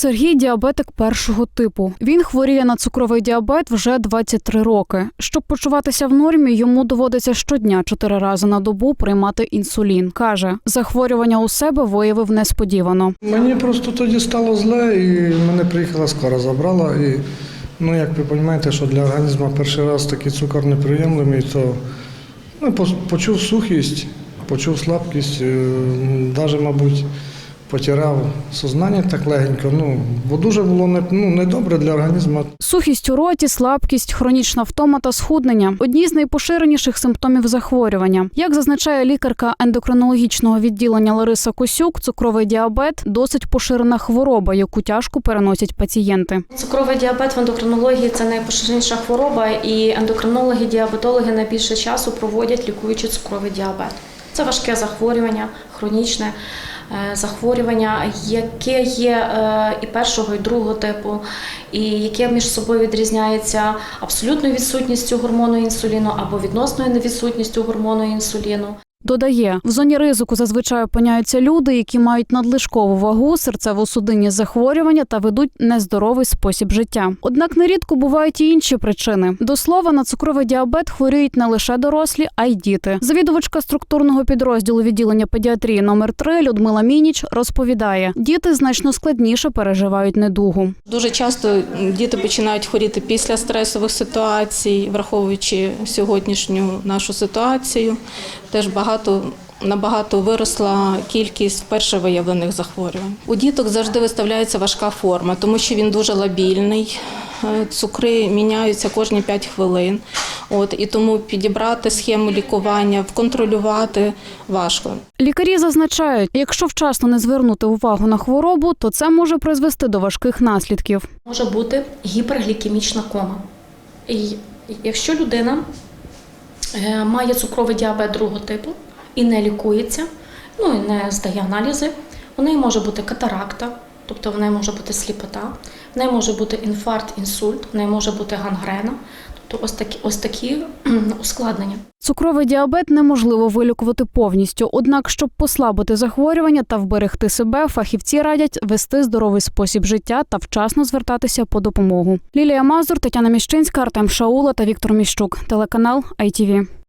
Сергій діабетик першого типу. Він хворіє на цукровий діабет вже 23 роки. Щоб почуватися в нормі, йому доводиться щодня чотири рази на добу приймати інсулін. каже, захворювання у себе виявив несподівано. Мені просто тоді стало зле, і мене приїхала скоро, забрала. І, ну, як ви розумієте, що для організму перший раз такий цукор неприємний, то ну, почув сухість, почув слабкість, навіть, мабуть, потирав сознання так легенько. Ну, бо дуже було не, ну, недобре для організму. Сухість у роті, слабкість, хронічна втома та схуднення одні з найпоширеніших симптомів захворювання. Як зазначає лікарка ендокринологічного відділення Лариса Косюк, цукровий діабет досить поширена хвороба, яку тяжко переносять пацієнти. Цукровий діабет в ендокринології це найпоширеніша хвороба, і ендокринологи, діабетологи найбільше часу проводять лікуючи цукровий діабет. Це важке захворювання, хронічне захворювання, яке є е, і першого, і другого типу, і яке між собою відрізняється абсолютною відсутністю гормону інсуліну або відносною невідсутністю гормону інсуліну. Додає, в зоні ризику зазвичай опиняються люди, які мають надлишкову вагу, серцево-судинні захворювання та ведуть нездоровий спосіб життя. Однак нерідко бувають і інші причини. До слова, на цукровий діабет хворіють не лише дорослі, а й діти. Завідувачка структурного підрозділу відділення педіатрії номер 3 Людмила Мініч розповідає, діти значно складніше переживають недугу. Дуже часто діти починають хворіти після стресових ситуацій, враховуючи сьогоднішню нашу ситуацію. Теж багато набагато виросла кількість вперше виявлених захворювань. У діток завжди виставляється важка форма, тому що він дуже лабільний. Е, Цукри міняються кожні 5 хвилин. От і тому підібрати схему лікування, контролювати важко. Лікарі зазначають, якщо вчасно не звернути увагу на хворобу, то це може призвести до важких наслідків. може бути гіперглікемічна кома. І якщо людина має цукровий діабет другого типу і не лікується, ну і не здає аналізи, у неї може бути катаракта, тобто в неї може бути сліпота, в неї може бути інфаркт, інсульт, в неї може бути гангрена, тобто ось такі, ось такі ускладнення. Цукровий діабет неможливо вилікувати повністю. Однак, щоб послабити захворювання та вберегти себе, фахівці радять вести здоровий спосіб життя та вчасно звертатися по допомогу. Лілія Мазур, Тетяна Міщинська, Артем Шаула та Віктор Міщук. Телеканал ITV.